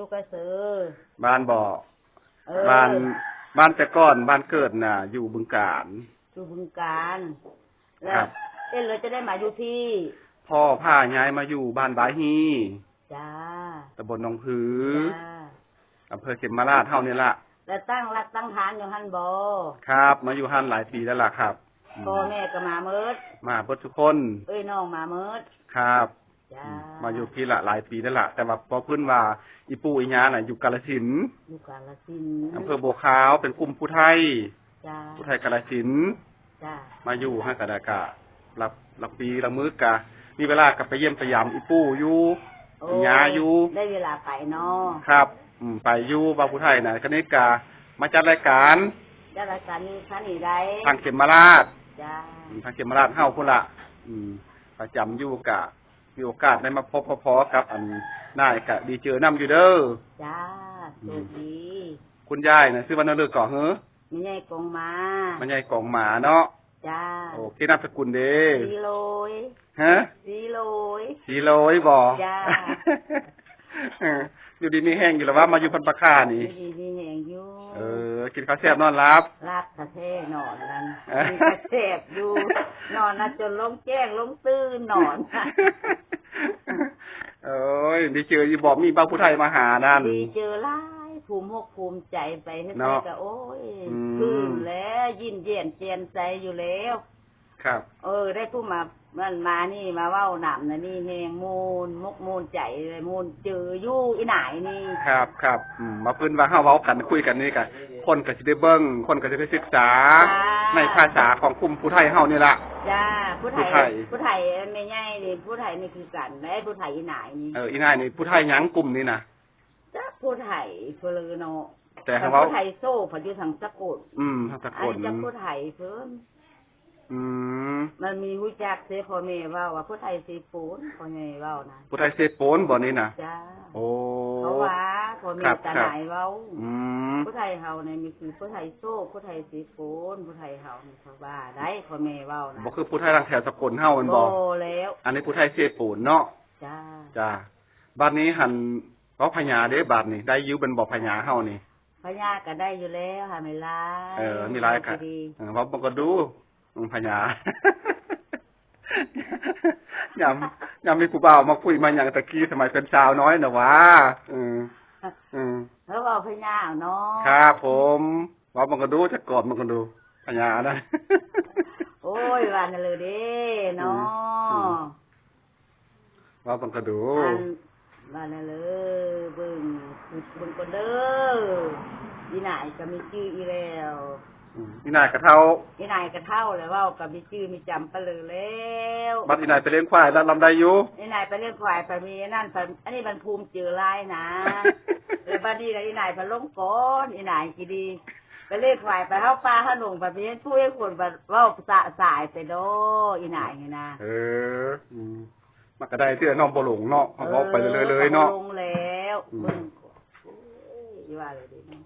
ลูกกระสือ บ้านบ่อเออบ้านบ้านแต่ก่อนบ้านเกิดน่ะ อยู่บึงกาฬอยู่บึงการ แล้ครัวบเอ้นเลยจะได้มาอยู่ที่พ่อพาย้ายมาอยู่บ้านบายฮีจ้าตำบลหนองผือจ้าอำเภอเขมราชเท่านี้ละแล้วตั้งรักตั้งฐานอยู่หันบ่ครับ มาอยู่ฮั่นหลายปีแล้วล่ะครับอืมพ่อแม่ก็มาเมิดมาเบิดทุกคน เอ้ยน้องมาเมิดครับจ้าอื มมาอยู่พี่ละหลายปีแล้วล่ะแต่ว่าพอเพื้นว่าอีปู่อีญาน่ะอยู่กาฬสินธุ์อยู่กาฬสินธุ์อำเภอบัวขาวเป็นกลุ่มผู้ไทยจ้าผู้ไทยกาฬสินธุ์จ้ามาอยู่ฮั่นกะดากะรับรับปีละมื้อกะ มีเวลากลับไปเยี่ยมสยามอีปู่อยู่โอ้ยาอยู่ได้เวลาไปเนาะครับ อืมไปอยู่บางผู้ไทยน่ะคณิกามาจัดรายการจ้ารายการนี้ท่านนี่ได้ทางเขมราชจ้าอืมทางเขมราชเฮาพุ่นละอืมประจำอยู่กะ มีโอกาสได้มาพบพอๆกับ อันนายกะดีเจอนํอยู่เด้อจ้าโชคดีคุณยายน่ะชื่อว่านาเลิกก่อเฮ้อไม่ใช่กองมามันใหญ่กองหมาเนาะจ้าโอเคนามสกุลเด้สีโลยฮะสีโลยสีโลยบ่จ้าเอออยู่ดีมีแห้งอยู่แล้วว่ามาอยู่พันปะค่านี่ดีดีแหงอยู่เออกินข้าวแซ่บนอนรับลากกระเทนอนนั่นเอ้ยมีกระเทบอยู่นอนนะจนลงแจ้งลงตื้นนอนเอ้ยดีเจออยู่บอกมีบางผู้ไทยมาหานั่นดีเจอหลายภูมิหกภูมิใจไปให้เนาะไปก็โอ้ยอืมคืนแล้ว ยินเยียนเจียนใจอยู่แล้ว ครับ เออ ได้ผู้มา มันมานี่มาเว้าหนำนะนี่แหงมูลมกมูลใจเลยมูลเจออยู่อีไหนนี่ครับครับอืมมาพื้นว่าเฮาเว้ากันคุยกันนี่กะคนก็สิได้เบิ่งคนก็สิได้ศึกษา ในภาษาของกลุ่มผู้ไทยเฮานี่ล่ะ จ้าผู้ไทผู้ไทย ยผู้ไทยไม่ใหญ่นี่ผู้ไทยนี่คือกันและผู้ไทยอีไหนนี่เอออีนายนี่ผู้ไทยหยังกลุ่มนี่นะจ้าผู้ไทยเพลอเนาะแต่เฮาเว้าผู้ไทยโซ่พันอยู่ทางสะกดอืมทางตะอักนนนี้จะผู้ไทยเพิ่น อืมมันมีหูจักเสพ่อแม่เว่าว่าผู้ไทยสีปูนพ่อแม่เว้านะผู้ไทยเซโปนบ่นี่นะจ้าโอ้เพราะว่าพ่อแม่ครับตาครับหนายเว้าอืมผู้ไทยเฮาเนี่ยมีคือผู้ไทยโซ่ผู้ไทยสีปูนผู้ไทยเฮานี่เขาว่าได้พ่อแม่เว้านะบ่คือผู้ไทยทางแถวสกลเฮามันบ่โแล้ว อันนี้ผู้ไทยเซโปนเนาะจ้าจ้าบัดนี้หันเว้าพญาเด้บัดนี้ได้อยู่เป็นบ่พญาเฮานี่พญาก็ได้อยู่แล้วค่ะไม่ลายเออมีหลายค่ะดีเออเว่าบ่ก็ดูอืม พญายามยามมีผู้บ่าวมาคุยมาหยังตะกี้สมัยเป็นสาวน้อยน่ะวะอืมอืมแล้วเอาพญาเอาเนาะครับผมเว่ามันก็ดูจะกอดมันก็ดูพญานะโอ้ยวันนั้นเลยเด้เนาะอืมเว่ามันก็ดูอันวันนั้นเลยเบิ่งคือเบิ่งก็เด้ออีไหนายก็มีชื่ออีแล้ว อืมอีนายกระเท่าอีไหนายก็เท่าแล้วเว่าก็มีชื่อมีจำไปเลยแล้วบัดอีนายไปเลี้ยงควายแล้วลำได้อยู่อีไหนายไปเลี้ยงควายไปมีนั่นไปอันนี้มันภูมิเจอลายนะแล้วบัดนี้แล้วอีไหนายไปลงก้อนอีไหนายกี่ดีไปเลี้ยงควายไปเข้าป่าเข้าหลงไปมีผู้ให้คนไปเว่าสะสายไปโดอีไหนายนี่นะเอออืมมันก็ได้เทื่อน้องบ่หลงเนาะเขาบอกไปเลยๆเลยเนาะลงแล้วอืมเบิ่งโอ้ยว่าเลยดิเนาะ